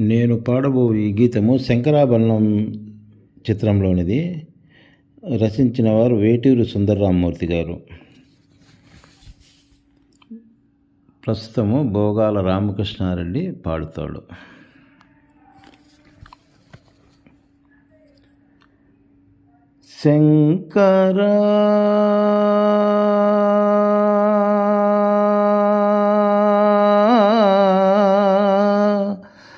నేను పాడబో ఈ గీతము శంకరాభరణం చిత్రంలోనిది. రచించిన వారు వేటూరు సుందరరామమూర్తి గారు. ప్రస్తుతము భోగాల రామకృష్ణారెడ్డి పాడుతాడు. శంకరా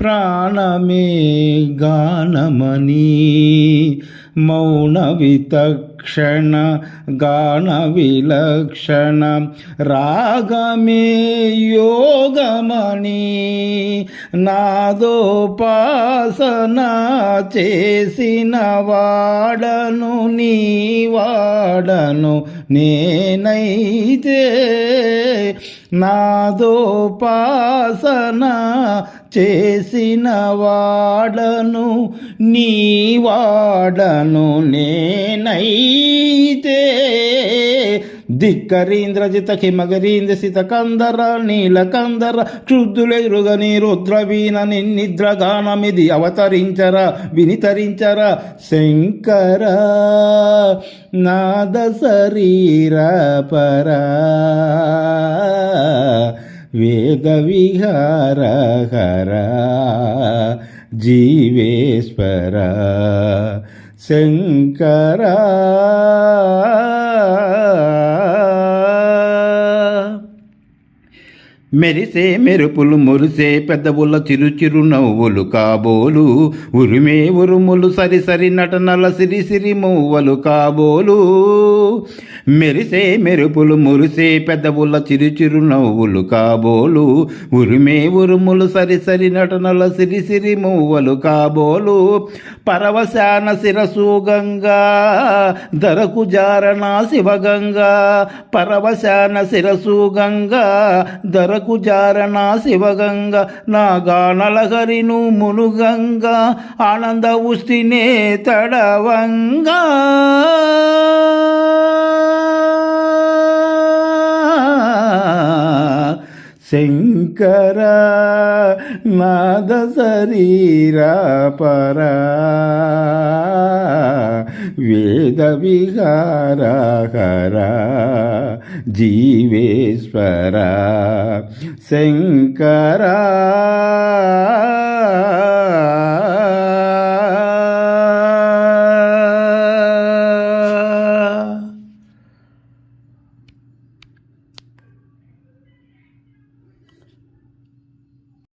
ప్రాణమే గానమని. మౌన వితక్షణ గాన విలక్షణ రాగమే యోగమని. నాదోపాసన చేసిన వాడను నీ వాడను నేనైతే. నాదోపాసన చేసిన వాడను నీ వాడను నేనైతే. ధిక్కరీంద్రజిత కిమగరీంద్ర సిత కందర నీలకందర క్షుద్ధులెదురుగని రుద్రవీణ నిద్రగానమిది అవతరించర వినితరించర. శంకర నాద శరీర పరా. వేద హర జీవేశ్వర శంకరా మెరిసే మెరుపులు మురిసే పెదవుల చిరు చిరు నవ్వులు కాబోలు. ఉరిమే ఉరుములు సరి సరి నటనల సిరి సిరి మువ్వలు కాబోలు. మెరిసే మెరుపులు మురిసే పెదవుల చిరు చిరు నవ్వులు కాబోలు. ఉరిమే ఉరుములు సరి సరి నటనల సిరి సిరి మువ్వలు కాబోలు. పరవశాన శిరసు గంగా ధరకు జారణ శివగంగా పరవశాన శిరసు గంగా వరకు జారణ శివగంగా నా గానలహరిను మునుగంగా ఆనంద ఉస్తినే తడవంగా. శంకర నాద శరీరా పరా. వేద విహారహర జీవేశ్వర శంకరా.